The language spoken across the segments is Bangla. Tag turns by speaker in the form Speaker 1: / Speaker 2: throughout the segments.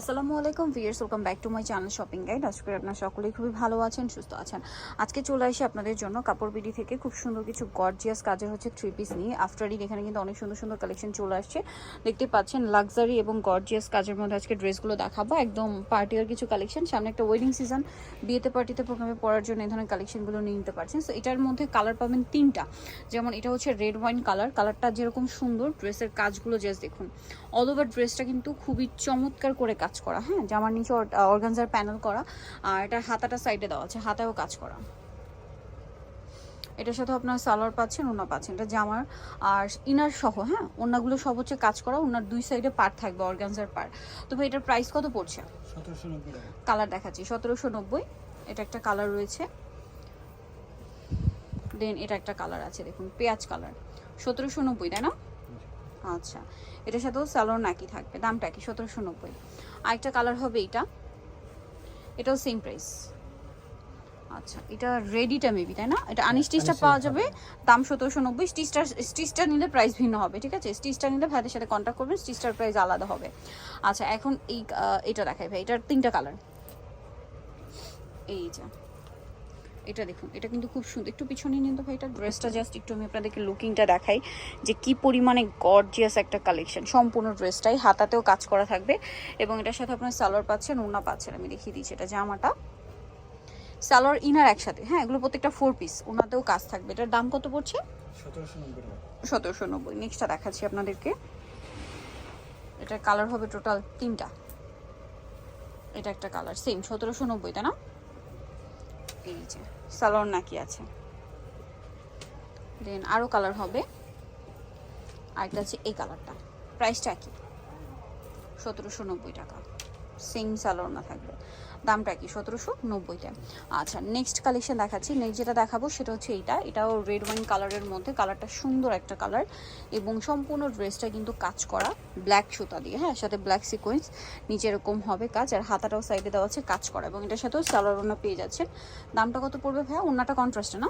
Speaker 1: আসসালামু আলাইকুম viewers welcome back to my channel shopping guide. আজকে করি আপনারা সকলেই খুবই ভালো আছেন, সুস্থ আছেন। আজকে চলে আসি আপনাদের জন্য কাপড় বিডি থেকে। খুব সুন্দর কিছু গর্জিয়াস কাজের হচ্ছে থ্রি পিস নিয়ে। আফটার ইড এখানে কিন্তু অনেক সুন্দর সুন্দর কালেকশন চলে আসছে। দেখতে পাচ্ছেন লাক্সারি এবং গর্জিয়াস কাজের মধ্যে আজকে ড্রেসগুলো দেখাবো। একদম পার্টিয়ার কিছু কালেকশন সামনে একটা ওয়েডিং সিজন বিয়েতে পার্টিতে প্রোগ্রামে পড়ার জন্য এই ধরনের কালেকশনগুলো নিয়ে নিতে পারছেন। সো এটার মধ্যে কালার পাবেন তিনটা। যেমন এটা হচ্ছে রেড ওয়াইন কালার কালারটা যেরকম সুন্দর ড্রেসের কাজগুলো জাস্ট দেখুন। অল ওভার ড্রেসটা কিন্তু খুবই চমৎকার করে কাজ করা হ্যাঁ জামার নিচে অর্গানজার প্যানেল করা আর এটা হাতাটা সাইডে দেওয়া আছে হাতায়ও কাজ করা। এটার সাথে আপনার সালোয়ার পাচ্ছেন ওনা পাচ্ছেন এটা জামার আর ইনার সহ হ্যাঁ ওনাগুলো সব হচ্ছে কাজ করা ওনার দুই সাইডে পার থাকবে অর্গানজার পার। তো ভাই এটার প্রাইস কত পড়ছে? কালার দেখাচ্ছি সতেরোশো নব্বই এটা একটা কালার রয়েছে। দেন এটা একটা কালার আছে দেখুন পেঁয়াজ কালার সতেরোশো নব্বই তাই না? আচ্ছা এটার সাথেও স্যালোর নাকি থাকবে দামটা কি সতেরোশো নব্বই। আরেকটা কালার হবে এটা এটাও সেম প্রাইস আচ্ছা এটা রেডিটা মেবি তাই না? এটা আনস্টিচটা
Speaker 2: Unstitched
Speaker 1: পাওয়া যাবে দাম সতেরোশো নব্বই স্টিচটা স্টিচটা নিলে প্রাইস ভিন্ন হবে ঠিক আছে? স্টিচটা নিলে ভাইদের সাথে কন্ট্যাক্ট করবেন স্টিচটার প্রাইস আলাদা হবে। আচ্ছা এখন এই এটা দেখাই ভাই এটার তিনটা কালার এই যে এটা দেখুন এটা কিন্তু খুব সুন্দর। একটু পিছনে নিন তো ভাই এটা ড্রেসটা জাস্ট একটু আমি আপনাদেরকে লুকিংটা দেখাই যে কি পরিমাণে গর্জিয়াস একটা কালেকশন সম্পূর্ণ ড্রেসটাই হাতাতেও কাজ করা থাকবে এবং এটার সাথে আপনার সালোয়ার পাচ্ছেন ওনা পাচ্ছেন। আমি দেখিয়ে দিচ্ছি এটা জামাটা। সালোয়ার ইনার একসাথে হ্যাঁ এগুলো প্রত্যেকটা ফোর পিস ওনাতেও কাজ থাকবে। এটার দাম কত পড়ছে?
Speaker 2: সতেরোশো নব্বই
Speaker 1: সতেরোশো নব্বই নেক্সটটা দেখাচ্ছি আপনাদেরকে। এটার কালার হবে টোটাল তিনটা। এটা একটা কালার সেম সতেরোশো নব্বই তাই না? এই যে, সালোয়ার নাকি আছে। দেন আরও কালার হবে। আরেকটা আছে এই কালারটা প্রাইসটা কি সতেরোশো নব্বই টাকা। সেম সালোয়ার না থাকবে। দামটা কি? সতেরোশো নব্বইটা। আচ্ছা নেক্সট কালেকশন দেখাচ্ছি। নেক্সট যেটা দেখাবো সেটা হচ্ছে এইটা। এটাও রেড ওয়াইন কালারের মধ্যে। কালারটা সুন্দর একটা কালার এবং সম্পূর্ণ ড্রেসটা কিন্তু কাজ করা ব্ল্যাক সুতা দিয়ে। হ্যাঁ সাথে ব্ল্যাক সিকোয়েন্স নিচে এরকম হবে কাজ। আর হাতাটাও সাইডে দেওয়া আছে কাজ করা। এবং এটার সাথেও সালোয়ার ওনা পেয়ে যাচ্ছেন। দামটা কত পড়বে ভাইয়া? ওনাটা কন্ট্রাস্টে না?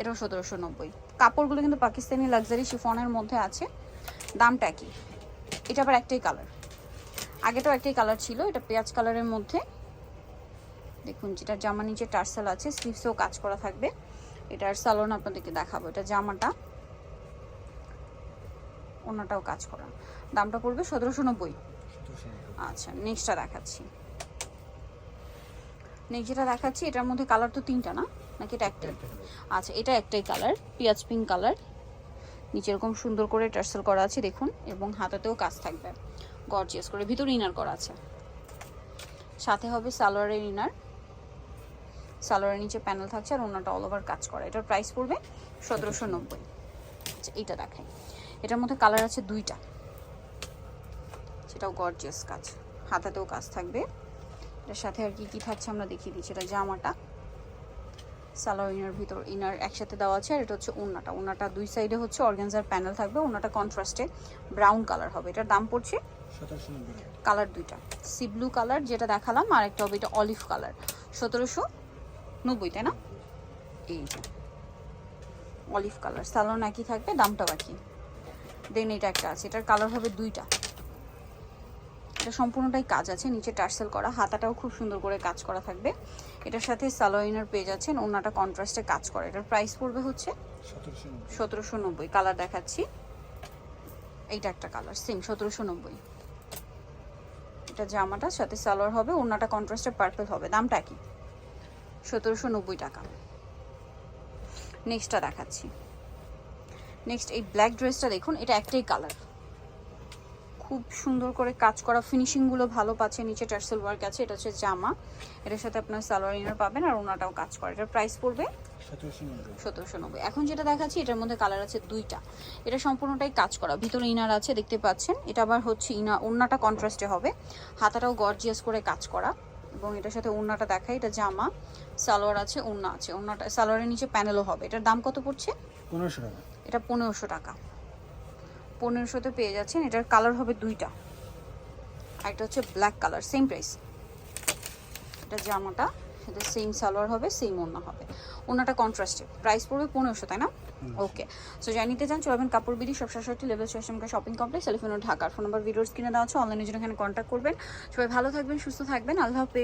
Speaker 1: এটাও সতেরোশো নব্বই। কাপড়গুলো কিন্তু পাকিস্তানি লাক্সারি শিফনের মধ্যে আছে। দামটা কি? এটা আবার একটাই কালার আগেটাও একটাই কালার ছিল এটা পেঁয়াজ কালারের মধ্যে। দেখুন যেটা জামা নিচে টার্সেল আছে স্লিভসেও কাজ করা থাকবে। এটার সালোন আপনাদেরকে দেখাবো এটা জামাটা। ওনাটাও কাজ করা। দামটা পড়বে সতেরোশো নব্বই। আচ্ছা নেক্সটটা দেখাচ্ছি। নেক্সট যেটা দেখাচ্ছি এটার মধ্যে কালার তো তিনটা না? নাকি এটা একটাই? আচ্ছা এটা একটাই কালার পেঁয়াজ পিঙ্ক কালার নিচে এরকম সুন্দর করে টার্সেল করা আছে দেখুন এবং হাতাতেও কাজ থাকবে। গর্জিয়াস করে, ভিতরে ইনার করা আছে। সাথে হবে সালোয়ারের ইনার সালোয়ারের নিচে প্যানেল থাকছে আর ওনাটা অল ওভার কাজ করা। এটার প্রাইস পড়বে সতেরোশো নব্বই। আচ্ছা এইটা দেখাই। এটার মধ্যে কালার আছে দুইটা। সেটাও গর্জিয়াস কাজ। হাতাতেও কাজ থাকবে। এটার সাথে আর কি কি থাকছে আমরা দেখিয়ে দিচ্ছি। এটা জামাটা। সালোয়ার ইনার ভিতর ইনার একসাথে দেওয়া আছে আর এটা হচ্ছে ওনাটা। ওন্নাটা দুই সাইডে হচ্ছে অর্গানজার প্যানেল থাকবে। ওন্নাটা কন্ট্রাস্টে ব্রাউন কালার হবে। এটার দাম পড়ছে কালার দুইটা। সি ব্লু কালার যেটা দেখালাম আর একটা হবে এটা অলিভ কালার। সতেরোশো নব্বই তাই না? এই যে। Olive colour. সালোয়ার একই থাকবে দামটা বাকি দেন এটা একটা আছে এটার কালার হবে দুইটা। এটা সম্পূর্ণটাই কাজ আছে নিচে টার্সেল করা। হাতাটাও খুব সুন্দর করে কাজ করা থাকবে। এটার সাথে সালোয়াইনার পেয়ে যাচ্ছেন ওনাটা কন্ট্রাস্টে কাজ করে। এটার প্রাইস পড়বে হচ্ছে
Speaker 2: সতেরোশো নব্বই।
Speaker 1: কালার দেখাচ্ছি। এইটা একটা কালার সেম সতেরোশো নব্বই। এটা জামাটা, সাথে সালোয়ার হবে ওনাটা কন্ট্রাস্টে পার্পল হবে। দামটা কি? সতেরোশো নব্বই টাকা। নেক্সটটা দেখাচ্ছি। নেক্সট এই ব্ল্যাক ড্রেসটা দেখুন, এটা একটাই কালার খুব সুন্দর করে কাজ করা ফিনিশিংগুলো ভালো পাচ্ছে নিচে টার্সেল ওয়ার্ক আছে এটা হচ্ছে জামা। এটার সাথে আপনার সালোয়ার ইনার পাবেন আর ওনাটাও কাজ করে। এটার প্রাইস পড়বে?
Speaker 2: সতেরোশো নব্বই।
Speaker 1: এখন যেটা দেখাচ্ছি এটার মধ্যে কালার আছে দুইটা। এটা সম্পূর্ণটাই কাজ করা। ভিতরে ইনার আছে দেখতে পাচ্ছেন। এটা আবার হচ্ছে ইনা ওড়নাটা কন্ট্রাস্টে হবে। হাতাটাও গর্জিয়াস করে কাজ করা। এবং এটার সাথে ওড়নাটা দেখাই এটা জামা। সালোয়ার আছে ওড়না আছে। ওড়নাটা সালোয়ারের নিচে প্যানেলও হবে। এটার দাম কত পড়ছে?
Speaker 2: পনেরোশো টাকা।
Speaker 1: এটা পনেরোশো টাকা। পনেরোশোতে পেয়ে যাচ্ছেন এটার কালার হবে দুইটা। এটা হচ্ছে ব্ল্যাক কালার সেম প্রাইস এটা জামাটা সেটা সেম সালোয়ার হবে সেম ওড়না হবে। ওনাটা কন্ট্রাস্টে প্রাইস পড়বে পনেরোশো তাই না? ওকে সো যাই নিতে চান চলবেন কাপড় বিড়ি সব সাতষট্টি লেভেল চশমকা শপিং কমপ্লেক্স টেলিফোন ঢাকার। ফোন নাম্বার ভিডিওস কিনে দেওয়া আছে অনলাইনের জন্য এখানে কন্ট্যাক্ট করবেন। সবাই ভালো থাকবেন সুস্থ থাকবেন আল্লাহ হাফেজ।